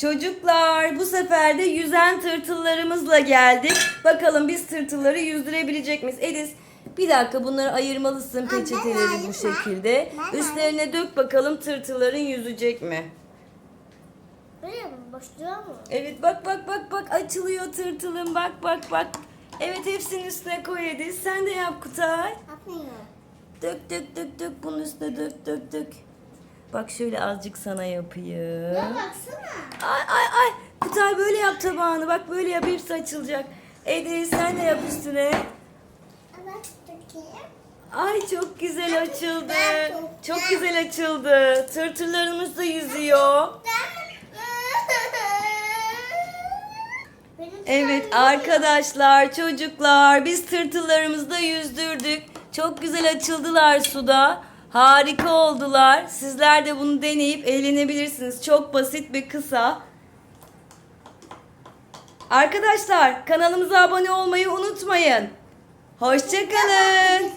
Çocuklar bu sefer de yüzen tırtıllarımızla geldik. Bakalım biz tırtılları yüzdürebilecek miyiz? Edis bir dakika bunları ayırmalısın peçeteleri bu şekilde. Üstlerine dök bakalım tırtılların yüzecek mi? Buraya mı? Boşluğa mı? Evet bak bak bak bak açılıyor tırtılın bak bak bak. Evet hepsinin üstüne koy Edis. Sen de yap Kutay. Yapmıyor. Dök dök dök dök bunun üstüne dök dök dök. Bak şöyle azıcık sana yapayım. Ya baksana. Ay ay ay. Kutay böyle yap tabağını. Bak böyle yap hepsi açılacak. Ede sen de yap üstüne. Ay çok güzel açıldı. çok güzel. açıldı. Tırtıllarımız da yüzüyor. Evet arkadaşlar çocuklar biz tırtıllarımızı da yüzdürdük. Çok güzel açıldılar suda. Harika oldular. Sizler de bunu deneyip eğlenebilirsiniz. Çok basit ve kısa. Arkadaşlar kanalımıza abone olmayı unutmayın. Hoşçakalın.